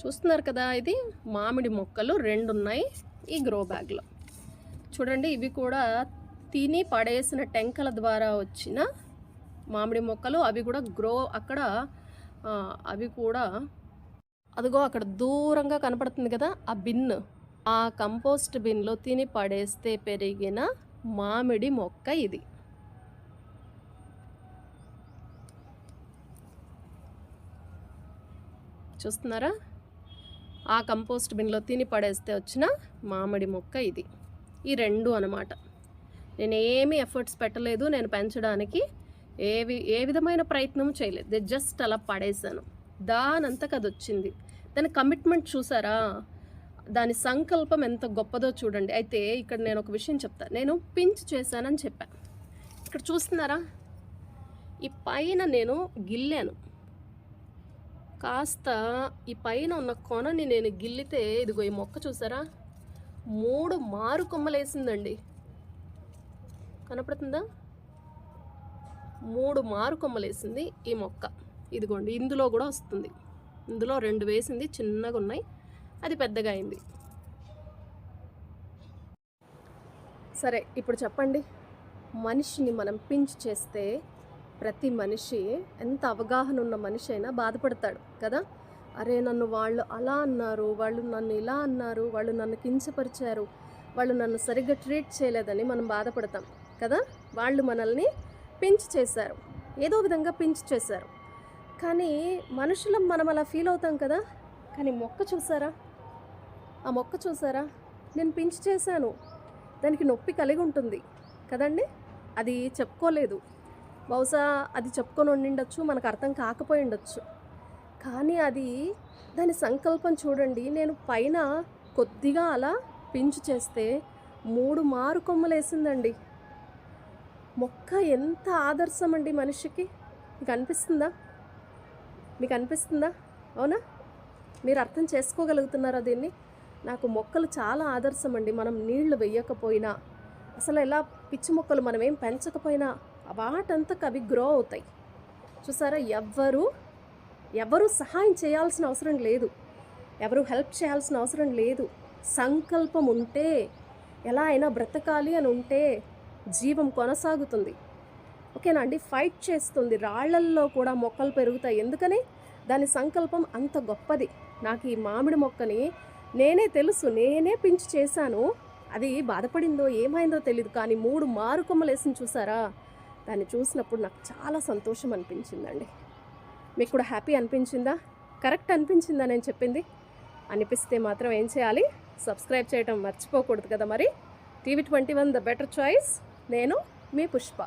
చూస్తున్నారు కదా ఇది మామిడి మొక్కలు రెండు ఉన్నాయి ఈ గ్రో బ్యాగ్లో చూడండి ఇవి కూడా తిని పడేసిన టెంకల ద్వారా వచ్చిన మామిడి మొక్కలు. అవి కూడా గ్రో అక్కడ అవి కూడా అదిగో అక్కడ దూరంగా కనపడుతుంది కదా ఆ బిన్. ఆ కంపోస్ట్ బిన్లో తిని పడేస్తే పెరిగిన మామిడి మొక్క ఇది. చూస్తున్నారా? ఆ కంపోస్ట్ బిన్లో తిని పడేస్తే వచ్చిన మామిడి మొక్క ఇది. ఈ రెండు అనమాట. నేను ఏమీ ఎఫర్ట్స్ పెట్టలేదు నేను పెంచడానికి ఏవి ఏ విధమైన ప్రయత్నం చేయలేదు. జస్ట్ అలా పడేసాను దానంతకు అది వచ్చింది. దాని కమిట్మెంట్ చూసారా? దాని సంకల్పం ఎంత గొప్పదో చూడండి. అయితే ఇక్కడ నేను ఒక విషయం చెప్తా. నేను పించ్ చేశానని చెప్పాను ఇక్కడ చూస్తున్నారా? ఈ పైన నేను గిల్లాను. కాస్త ఈ పైన ఉన్న కొనని నేను గిల్లితే ఇదిగో ఈ మొక్క చూసారా? మూడు మారు కొమ్మలేసిందండి. కనపడుతుందా? మూడు మారు కొమ్మలేసింది ఈ మొక్క. ఇదిగోండి ఇందులో కూడా వస్తుంది. ఇందులో రెండు వేసింది చిన్నగా ఉన్నాయి. అది పెద్దగా అయింది. సరే ఇప్పుడు చెప్పండి. మనిషిని మనం పించ్ చేస్తే ప్రతి మనిషి ఎంత అవగాహన ఉన్న మనిషి అయినా బాధపడతాడు కదా? అరే నన్ను వాళ్ళు అలా అన్నారు వాళ్ళు నన్ను ఇలా అన్నారు వాళ్ళు నన్ను కించపరిచారు వాళ్ళు నన్ను సరిగ్గా ట్రీట్ చేయలేదని మనం బాధపడతాం కదా? వాళ్ళు మనల్ని పించ్ చేశారు ఏదో విధంగా పించ్ చేశారు. కానీ మనుషులం మనం అలా ఫీల్ అవుతాం కదా? కానీ మొక్క చూసారా? ఆ మొక్క చూసారా? నేను పించ్ చేశాను దానికి నొప్పి కలిగి ఉంటుంది కదండి? అది చెప్పుకోలేదు. బహుశా అది చెప్పుకొని ఉండిండొచ్చు మనకు అర్థం కాకపోయి ఉండొచ్చు. కానీ అది దాని సంకల్పం చూడండి నేను పైన కొద్దిగా అలా పించు చేస్తే మూడు మారు కొమ్మలేసిందండి. మొక్క ఎంత ఆదర్శం అండి మనిషికి. మీకు అనిపిస్తుందా? మీకు అనిపిస్తుందా? అవునా? మీరు అర్థం చేసుకోగలుగుతున్నారా దీన్ని? నాకు మొక్కలు చాలా ఆదర్శం అండి. మనం నీళ్ళు వెయ్యకపోయినా అసలు ఎలా పిచ్చి మొక్కలు మనం ఏం పెంచకపోయినా వాటంతకు అవి గ్రో అవుతాయి. చూసారా? ఎవ్వరు ఎవరు సహాయం చేయాల్సిన అవసరం లేదు. ఎవరు హెల్ప్ చేయాల్సిన అవసరం లేదు. సంకల్పం ఉంటే ఎలా అయినా బ్రతకాలి అని ఉంటే జీవం కొనసాగుతుంది. ఓకేనా అండి? ఫైట్ చేస్తుంది. రాళ్ళల్లో కూడా మొక్కలు పెరుగుతాయి. ఎందుకని? దాని సంకల్పం అంత గొప్పది. నాకు ఈ మామిడి మొక్కని నేనే తెలుసు నేనే పించి చేశాను. అది బాధపడిందో ఏమైందో తెలియదు కానీ మూడు మారు వేసింది చూసారా? దాన్ని చూసినప్పుడు నాకు చాలా సంతోషం అనిపించిందండి. మీకు కూడా హ్యాపీ అనిపించిందా? కరెక్ట్ అనిపించిందా నేను చెప్పింది? అనిపిస్తే మాత్రం ఏం చేయాలి? సబ్స్క్రైబ్ చేయడం మర్చిపోకూడదు కదా మరి? TV twenty one the better choice. నేను మీ పుష్ప.